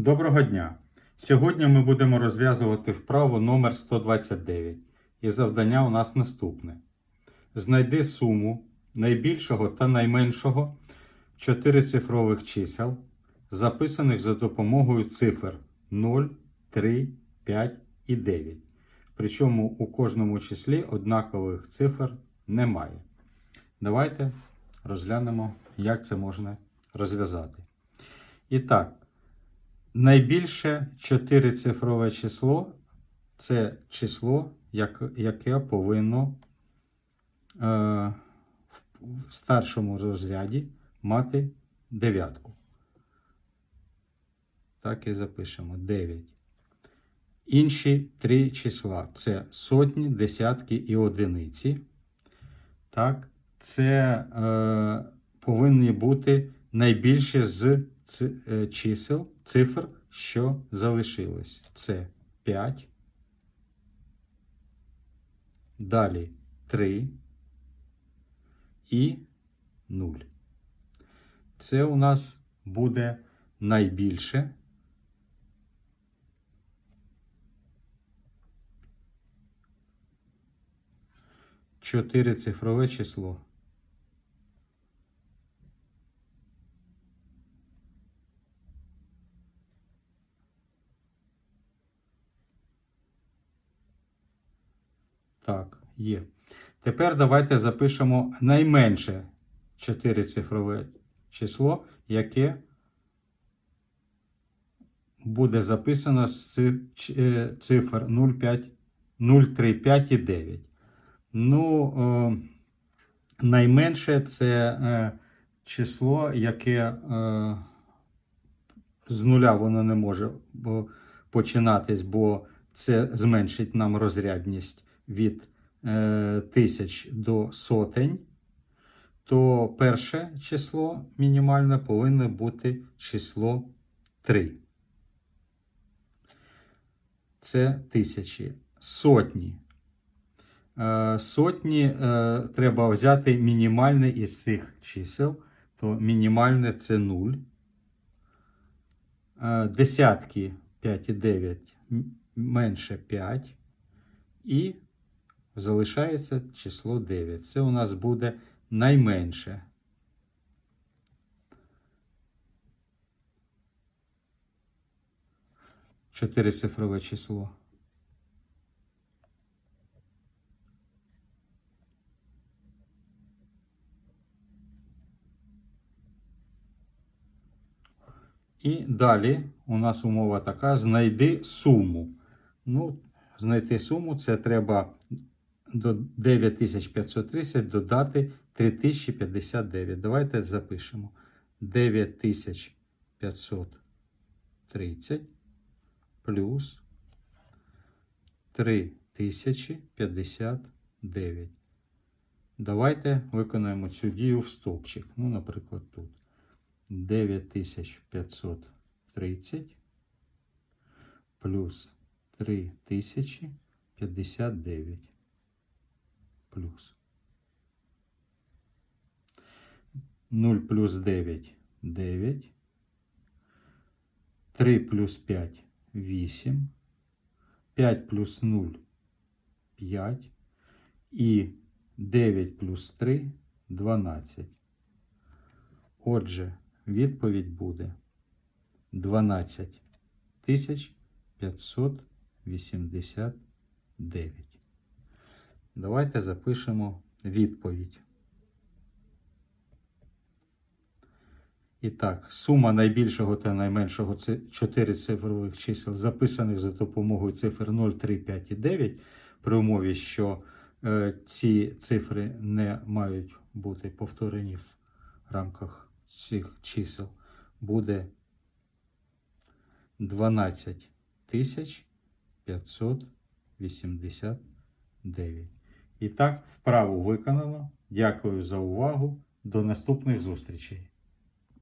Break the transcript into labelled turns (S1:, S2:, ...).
S1: Доброго дня! Сьогодні ми будемо розв'язувати вправу номер 129 і завдання у нас наступне. Знайди суму найбільшого та найменшого чотирицифрових чисел, записаних за допомогою цифр 0, 3, 5 і 9. Причому у кожному числі однакових цифр немає. Давайте розглянемо, як це можна розв'язати. І так, Найбільше чотирицифрове число це число, як, яке повинно е, в старшому розряді мати дев'ятку. Так і запишемо 9. Інші три числа це сотні, десятки і одиниці. Так, це е, повинні бути найбільше з чисел, цифр, що залишилось. Це 5. Далі 3 і 0. Це у нас буде найбільше. Чотирицифрове число. Так, є. Тепер давайте запишемо найменше чотирицифрове число, яке буде записано з е, цифр 0,5, 0, 3, 5 і 9. Ну, найменше це е, число, яке е, з нуля воно не може починатись, бо це зменшить нам розрядність від е, тисяч до сотень, то перше число мінімальне повинно бути число 3. Це тисячі. Сотні. Е, Сотні е, треба взяти мінімальне із цих чисел, то мінімальне це 0. Е, Десятки 5 і 9 менше 5. І залишається число 9. Це у нас буде найменше. Чотирицифрове число. І далі у нас умова така: знайди суму. Ну, знайти суму це треба до 9530 додати 3059. Давайте запишемо. 9530 плюс 3059. Давайте виконаємо цю дію в стовпчик. Ну, наприклад, тут. 9530 плюс 3059 плюс. 0 плюс 9 9 3 плюс 5 8 5 плюс 0 5 і 9 плюс 3 12 Отже, відповідь буде 12 тисяч 589. Давайте запишемо відповідь. І так, сума найбільшого та найменшого це 4 цифрових чисел, записаних за допомогою цифр 0, 3, 5 і 9, при умові, що е, ці цифри не мають бути повторені в рамках цих чисел, буде 12 тисяч 589. І так, вправу виконано. Дякую за увагу. До наступних зустрічей.